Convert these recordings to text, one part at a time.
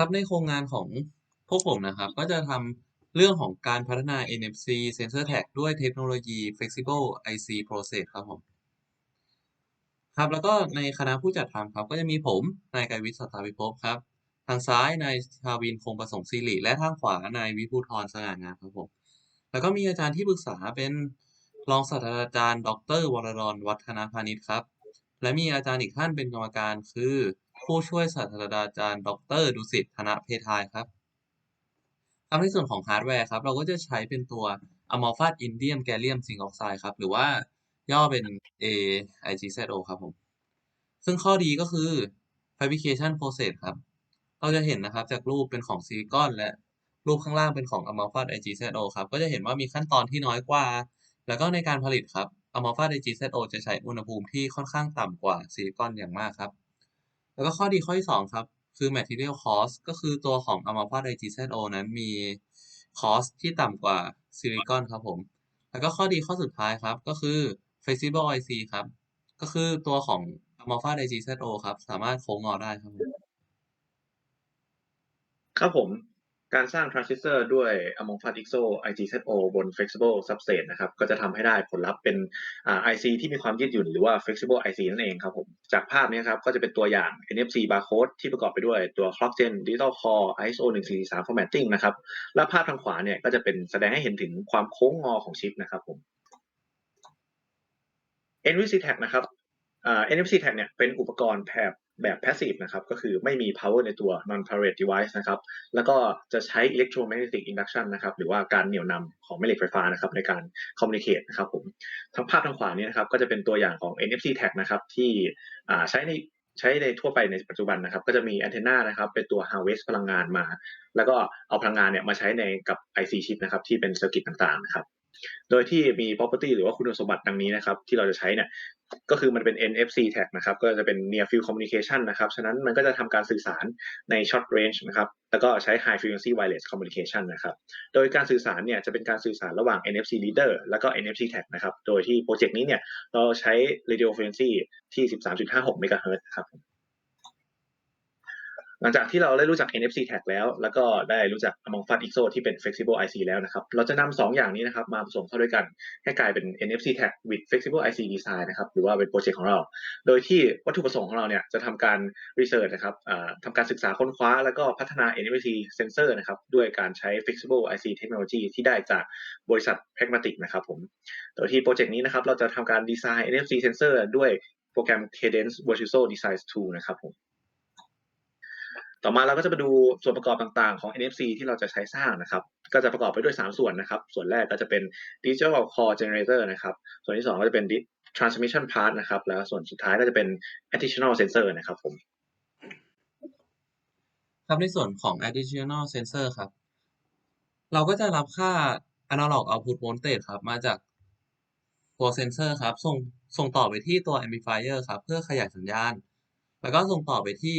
ครับในโครงงานของพวกผมนะครับ ก็จะทำเรื่องของการพัฒนา NFC Sensor Tag ด้วยเทคโนโลยี Flexible IC Process ครับผม ครับแล้วก็ในคณะผู้จัดทำครับ ก็จะมีผม นายไกรวิทย์สตาพิภพครับ ทางซ้าย นายชาวินคงประสงค์สิริ และทางขวา นายวิภูธรสง่างามครับผม แล้วก็มีอาจารย์ที่ปรึกษาเป็นรองศาสตราจารย์ ดรวรดรวัฒนพานิชครับ และมีอาจารย์อีกท่านเป็นกรรมการคือ ผู้ช่วยศาสตราจารย์ ดรดุสิตธนเพทายครับครับในส่วนของฮาร์ดแวร์ครับ เราก็จะใช้เป็นตัว Amorphous Indium Gallium Zinc Oxide ครับ หรือว่าย่อเป็น AIGZO ครับผม ซึ่งข้อดีก็คือ Fabrication Process ครับ เราจะเห็นนะครับจากรูปเป็นของซิลิคอนและรูปข้างล่างเป็นของ Amorphous IGZO ครับ ก็จะเห็นว่ามีขั้นตอนที่น้อยกว่า แล้วก็ในการผลิตครับ Amorphous IGZO จะใช้อุณหภูมิที่ค่อนข้างต่ำกว่าซิลิคอนอย่างมากครับ แล้วก็ข้อดีข้อที่ 2 ครับ คือ Material Cost ก็คือตัวของ Amorphous IGZO นั้นมี Cost ที่ต่ำกว่าซิลิคอนครับผม แล้วก็ข้อดีข้อสุดท้ายครับ ก็คือ Flexible IC ครับ ก็คือตัวของ Amorphous IGZO ครับ สามารถโค้งงอได้ครับผมครับผมการสร้างทรานซิสเตอร์ด้วย Amorphous IGZO IGZO บน Flexible Substrate นะครับ ก็จะทำให้ได้ผลลัพธ์เป็นอ่า IC ที่มีความยืดหยุ่นหรือว่า Flexible IC นั่นเองครับผม จากภาพนี้ครับก็จะเป็นตัวอย่าง NFC barcode ที่ประกอบไปด้วยตัว Clock Gen Digital Core ISO 1443 Formatting นะครับ และภาพทางขวาเนี่ยก็จะเป็นแสดงให้เห็นถึงความโค้งงอของชิปนะครับผม NFC Tag นะครับ NFC Tag เนี่ยเป็นอุปกรณ์แถบ แบบ passive นะครับ ก็คือไม่มี power ในตัว non powered device นะครับ แล้วก็จะใช้ electromagnetic induction นะครับ หรือว่าการเหนี่ยวนำของแม่เหล็กไฟฟ้านะครับในการ communicate นะครับผม ทั้งภาพทางขวานี้นะครับ ก็จะเป็นตัวอย่างของ NFC tag นะครับ ที่ใช้ในใช้ในทั่วไปในปัจจุบันนะครับ ก็จะมีแอนเทนานะครับเป็นตัว harvest พลังงานมา แล้วก็เอาพลังงานเนี่ยมาใช้ในกับ IC chip นะครับที่เป็น circuit ต่างๆนะครับโดยที่มี property หรือว่าคุณสมบัติดังนี้นะครับ ที่เราจะใช้เนี่ย ก็คือมันเป็น NFC tag นะครับ ก็จะเป็น near field communication นะครับ ฉะนั้นมันก็จะทำการสื่อสารใน short range นะครับ แล้วก็ใช้ high frequency wireless communication นะครับ โดยการสื่อสารเนี่ยจะเป็นการสื่อสารระหว่าง NFC reader แล้วก็ NFC tag นะครับ โดยที่โปรเจกต์นี้เนี่ยเราใช้ radio frequency ที่ 13.56 MHz ครับ หลังจากที่เราได้รู้จัก NFC tag แล้ว แล้วก็ได้รู้จัก Amorphous IGZO ที่เป็น flexible IC แล้วนะครับ เราจะนำสองอย่างนี้นะครับมาผสมเข้าด้วยกันให้กลายเป็น NFC tag with flexible IC design นะครับหรือว่าเป็นโปรเจกต์ของเรา โดยที่วัตถุประสงค์ของเราเนี่ยจะทำการ research นะครับทำการศึกษาค้นคว้า แล้วก็พัฒนา NFC sensor นะครับด้วยการใช้ flexible IC technology ที่ได้จากบริษัท Pragmatic นะครับผม โดยที่โปรเจกต์นี้นะครับเราจะทำการดีไซน์ NFC sensor ด้วยโปรแกรม Cadence Virtuoso Design Tool นะครับผม ต่อมาเราก็จะมาดูส่วนประกอบต่างๆของ NFC ที่เราจะใช้สร้างนะครับ ก็จะประกอบไปด้วย 3 ส่วนนะครับ ส่วนแรกก็จะเป็น Digital Core Generator นะครับ ส่วนที่ 2 ก็จะเป็น Transmission Part นะครับ แล้วส่วนสุดท้ายก็จะเป็น Additional Sensor นะครับผม ครับในส่วนของ additional sensor ครับ เราก็จะรับค่า analog output voltage ครับ มาจากตัวเซนเซอร์ครับ ส่งส่งต่อไปที่ตัว amplifier ครับ เพื่อขยายสัญญาณ แล้วก็ส่งต่อไปที่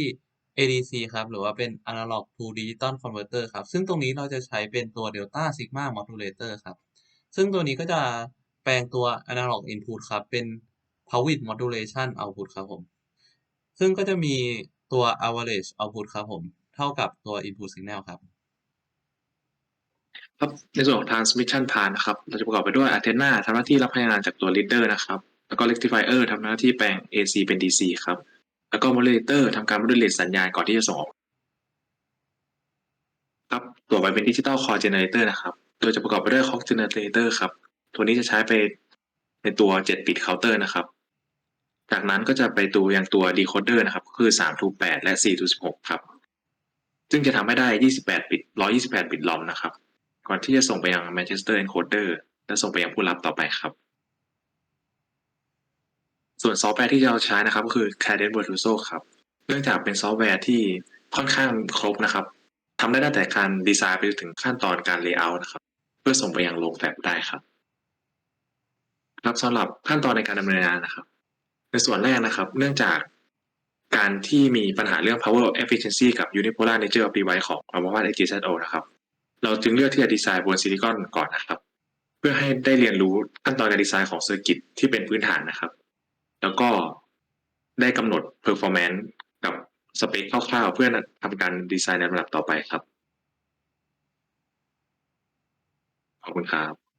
ADC ครับ หรือว่าเป็น analog to digital converter ครับ ซึ่งตรงนี้เราจะใช้เป็นตัว delta sigma modulator ครับ ซึ่งตัวนี้ก็จะแปลงตัว analog input ครับ เป็น power width modulation output ครับผม ซึ่งก็จะมีตัว average output ครับผม เท่ากับตัว input signal ครับ ครับในส่วนของ transmission part นะครับ เราจะประกอบไปด้วย antenna ทำหน้าที่รับพลังงานจากตัว leader นะครับ แล้วก็ rectifier ทำหน้าที่แปลง AC เป็น DC ครับ แล้วก็ modulator ทำการ modulate สัญญาณก่อนที่จะส่งออกครับต่อไปเป็น digital core generator นะครับ โดยจะประกอบไปด้วย clock generator ครับ ตัวนี้จะใช้ไปในตัว 7 bit counter นะครับ จากนั้นก็จะไปตัวยังตัว decoder นะครับ ก็คือ3 to 8 และ4 to 16 ครับ ซึ่งจะทำให้ได้ 28 บิต 128 บิตลอมนะครับ ก่อนที่จะส่งไปยัง Manchester encoder และส่งไปยังผู้รับต่อไปครับ ส่วนซอฟต์แวร์ที่เราใช้นะครับก็คือ Cadence Virtuoso ครับเนื่องจากเป็นซอฟต์แวร์ที่ค่อนข้างครบนะครับทำได้ตั้งแต่การดีไซน์ไปจนถึงขั้นตอนการ layout นะครับเพื่อส่งไปยังโรงแฟบได้ครับครับสำหรับขั้นตอนในการดำเนินงานนะครับ ในส่วนแรกนะครับ เนื่องจากการที่มีปัญหาเรื่อง power efficiency กับ unipolar nature of device ของ Amorphous XGZO นะครับ เราจึงเลือกที่จะดีไซน์บนซิลิคอนก่อนนะครับ เพื่อให้ได้เรียนรู้ขั้นตอนการดีไซน์ของเซอร์กิตที่เป็นพื้นฐานนะครับ แล้วก็ได้กำหนด performance กับสเปคคร่าวๆ เพื่อทำการดีไซน์ในลำดับต่อไปครับ ขอบคุณครับ